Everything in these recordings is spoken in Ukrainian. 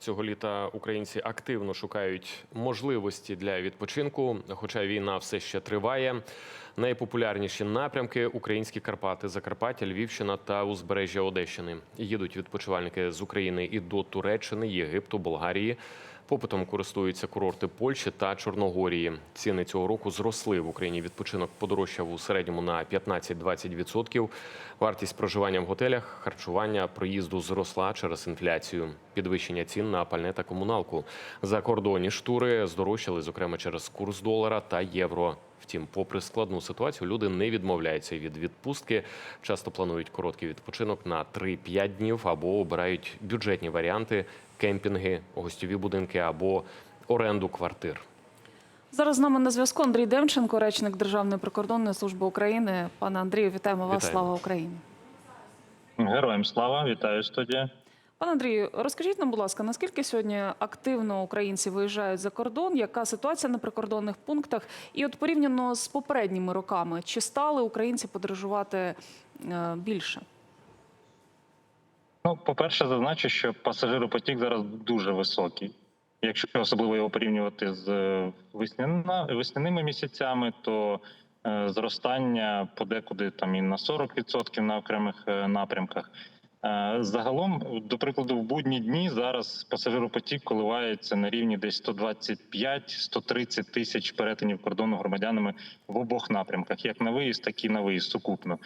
Цього літа українці активно шукають можливості для відпочинку, хоча війна все ще триває. Найпопулярніші напрямки українські Карпати, Закарпаття, Львівщина та узбережжя Одещини. Їдуть відпочивальники з України і до Туреччини, Єгипту, Болгарії. Попитом користуються курорти Польщі та Чорногорії. Ціни цього року зросли в Україні. Відпочинок подорожчав у середньому на 15-20%. Вартість проживання в готелях, харчування, проїзду зросла через інфляцію. Підвищення цін на пальне та комуналку. Закордонні штури здорожчали, зокрема через курс долара та євро. Втім, попри складну ситуацію, люди не відмовляються від відпустки. Часто планують короткий відпочинок на 3-5 днів або обирають бюджетні варіанти кемпінги, гостьові будинки або оренду квартир. Зараз з нами на зв'язку Андрій Демченко, речник Державної прикордонної служби України. Пане Андрію, вітаємо вас. Вітаємо. Слава Україні. Героям слава, вітаю студія. Пане Андрію, розкажіть нам, будь ласка, наскільки сьогодні активно українці виїжджають за кордон? Яка ситуація на прикордонних пунктах? І от порівняно з попередніми роками, чи стали українці подорожувати е, більше? Ну, по-перше, зазначу, що пасажиропотік зараз дуже високий. Якщо особливо його порівнювати з е, весняна, весняними місяцями, то е, зростання подекуди там і на 40% на окремих е, напрямках. Загалом, до прикладу, в будні дні зараз пасажиропотік коливається на рівні десь 125-130 тисяч перетинів кордону громадянами в обох напрямках, як на виїзд, так і на виїзд сукупно.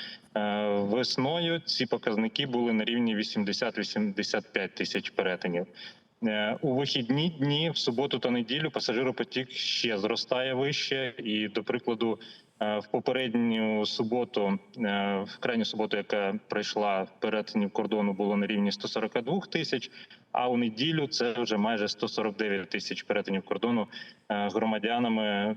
Весною ці показники були на рівні 80-85 тисяч перетинів. Е, У вихідні дні в суботу та неділю пасажиропотік ще зростає вище. І, до прикладу, в попередню суботу, е, в крайню суботу, яка пройшла перетинів кордону, було на рівні 142 тисяч. А у неділю це вже майже 149 тисяч перетинів кордону е, громадянами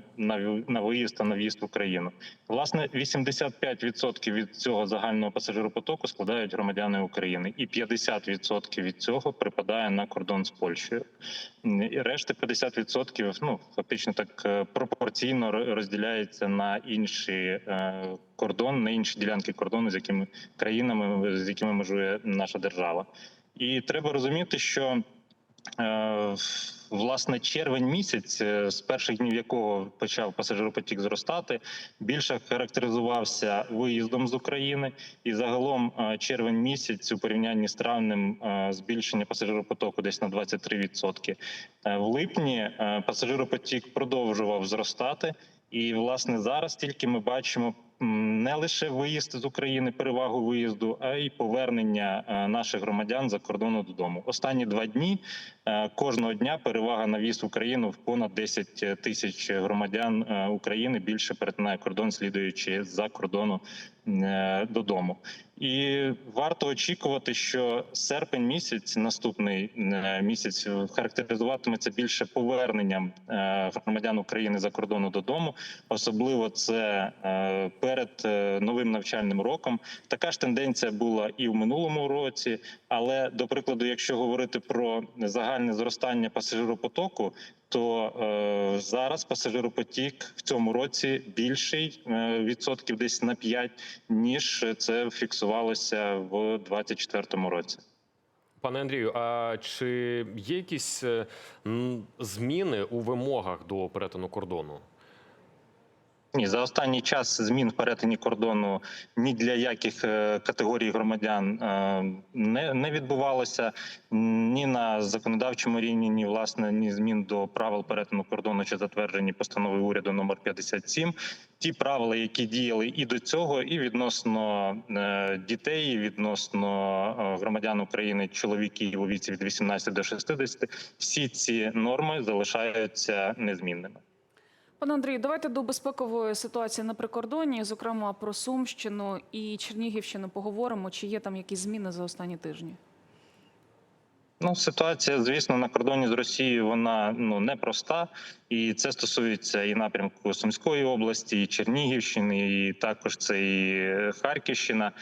на виїзд та на в'їзд в Україну. Власне, 85% від цього загального пасажиропотоку складають громадяни України, і 50% від цього припадає на кордон з Польщею. І решта 50% ну фактично так е, пропорційно розділяється на інші е, кордон, на інші ділянки кордону, з якими країнами з якими межує наша держава. І треба розуміти, що е, власне червень місяць, е, з перших днів якого почав пасажиропотік зростати, більше характеризувався виїздом з України, і загалом червень місяць у порівнянні з травнем збільшення пасажиропотоку десь на 23%. Е, В липні пасажиропотік продовжував зростати. І власне зараз тільки ми бачимо не лише виїзд з України, перевагу виїзду, а й повернення е, наших громадян за кордону додому. Останні два дні е, кожного дня перевага на в'їзд в Україну в понад 10 тисяч громадян е, України більше перетинає кордон, слідуючи за кордону додому. І варто очікувати, що серпень місяць, наступний місяць, характеризуватиметься більше поверненням громадян України за кордону додому. Особливо це е, перед е, новим навчальним роком. Така ж тенденція була і в минулому році. Але до прикладу, якщо говорити про загальне зростання пасажиропотоку, то е, зараз пасажиропотік в цьому році більший е, відсотків десь на 5, ніж це фіксувалося в 2024 році. Пане Андрію, а чи є якісь е, зміни у вимогах до перетину кордону? Ні, за останній час змін в перетині кордону ні для яких е, категорій громадян е, не, не відбувалося ні на законодавчому рівні, ні власне ні змін до правил перетину кордону, що затверджені постановою уряду номер 57. Ті правила, які діяли і до цього, і відносно е, дітей, відносно громадян України, чоловіків у віці від 18 до 60, всі ці норми залишаються незмінними. Пане Андрію, давайте до безпекової ситуації на прикордоні, зокрема про Сумщину і Чернігівщину, поговоримо. Чи є там якісь зміни за останні тижні? Ну, ситуація, звісно, на кордоні з Росією вона ну непроста, і це стосується і напрямку Сумської області, і Чернігівщини, і також це і Харківщина.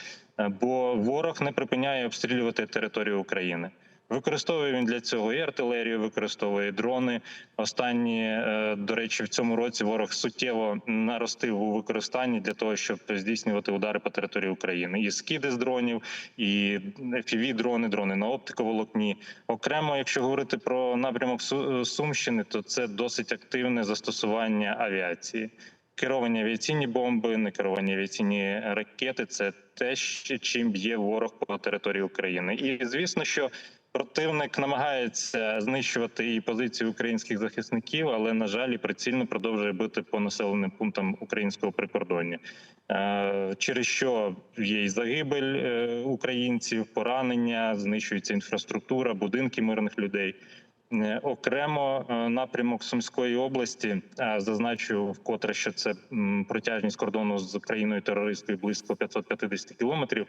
Бо ворог не припиняє обстрілювати територію України. Використовує він для цього і артилерію, використовує і дрони. Останні, е, до речі, в цьому році ворог суттєво наростив у використанні для того, щоб здійснювати удари по території України. І скиди з дронів, і fpv дрони, дрони на оптиковолокні. Окремо, якщо говорити про напрямок Су- Сумщини, то це досить активне застосування авіації. Керовані авіаційні бомби, некеровані авіаційні ракети це те, чим б'є ворог по території України. І звісно, що противник намагається знищувати і позиції українських захисників, але на жаль, і прицільно продовжує бити по населеним пунктам українського прикордоння. Е, Через що є і загибель е, українців, поранення, знищується інфраструктура, будинки мирних людей. Е, Окремо напрямок Сумської області зазначу вкотре, що це протяжність кордону з країною терористською близько 550 кілометрів.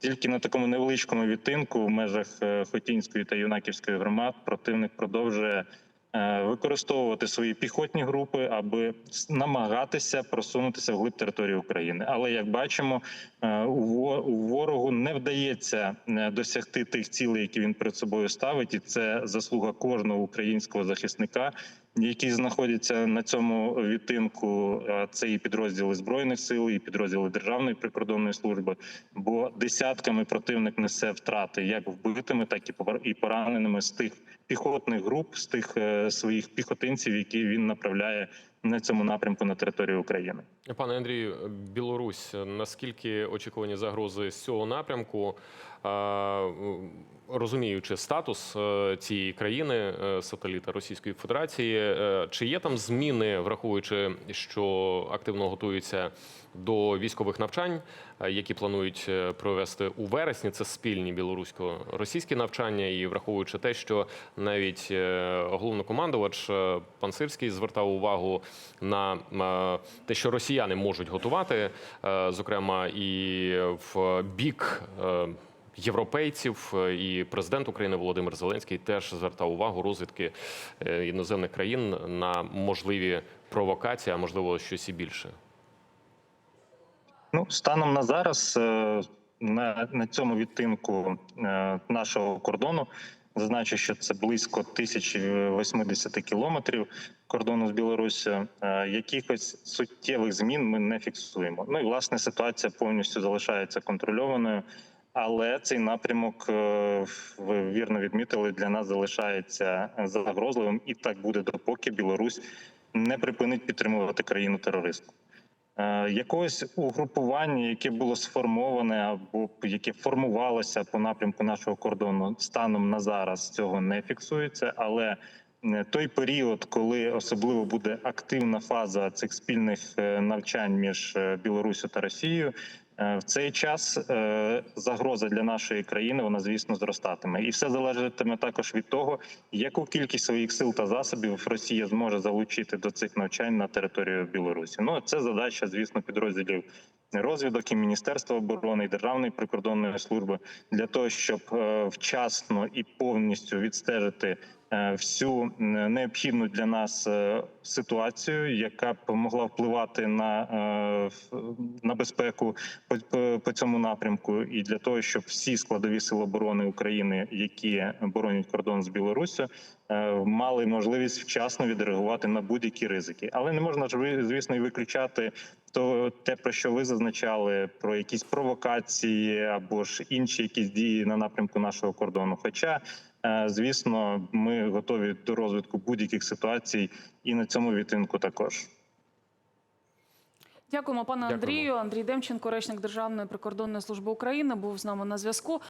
Тільки на такому невеличкому відтинку в межах е, Хотінської та Юнаківської громад противник продовжує е, використовувати свої піхотні групи, аби намагатися просунутися вглиб території України. Але як бачимо, е, у ворогу не вдається досягти тих цілей, які він перед собою ставить, і це заслуга кожного українського захисника. Які знаходяться на цьому відтинку, це і підрозділи збройних сил, і підрозділи Державної прикордонної служби. Бо десятками противник несе втрати як вбитими, так і пораненими з тих піхотних груп, з тих е, своїх піхотинців, які він направляє на цьому напрямку на територію України. Пане Андрію, Білорусь, наскільки очікувані загрози з цього напрямку, розуміючи статус е, цієї країни, е, сателіта Російської Федерації, е, чи є там зміни, враховуючи, що активно готуються до військових навчань, які планують е, провести у вересні? Це спільні білорусько-російські навчання, і враховуючи те, що навіть е, головнокомандувач е, пан Сирський звертав увагу на те, що росіяни можуть готувати, зокрема і в бік. Європейців і президент України Володимир Зеленський теж звертав увагу розвідки іноземних країн на можливі провокації, а можливо щось і більше. Ну, станом на зараз е, на, на цьому відтинку е, нашого кордону зазначу, що це близько 1080 кілометрів кордону з Білоруссю. Е, Якихось суттєвих змін ми не фіксуємо. Ну і власне ситуація повністю залишається контрольованою. Але цей напрямок, ви вірно відмітили, для нас залишається загрозливим, і так буде допоки Білорусь не припинить підтримувати країну терористку. Е, Якогось угрупування, яке було сформоване або яке формувалося по напрямку нашого кордону, станом на зараз цього не фіксується. Але е, той період, коли особливо буде активна фаза цих спільних е, навчань між Білоруссю та Росією, в цей час е, загроза для нашої країни вона звісно зростатиме, і все залежатиме також від того, яку кількість своїх сил та засобів Росія зможе залучити до цих навчань на територію Білорусі. Ну це задача, звісно, підрозділів розвідок і Міністерства оборони і Державної прикордонної служби для того, щоб е, вчасно і повністю відстежити е, всю необхідну для нас е, ситуацію, яка б могла впливати на, е, на безпеку по, по, цьому напрямку, і для того, щоб всі складові сили оборони України, які боронять кордон з Білоруссю, е, мали можливість вчасно відреагувати на будь-які ризики. Але не можна звісно і виключати то те, про що ви зазначали, про якісь провокації або ж інші якісь дії на напрямку нашого кордону. Хоча, е, звісно, ми готові до розвитку будь-яких ситуацій і на цьому відтинку також. Дякуємо, пане Дякуємо. Андрію. Андрій Демченко, речник Державної прикордонної служби України, був з нами на зв'язку.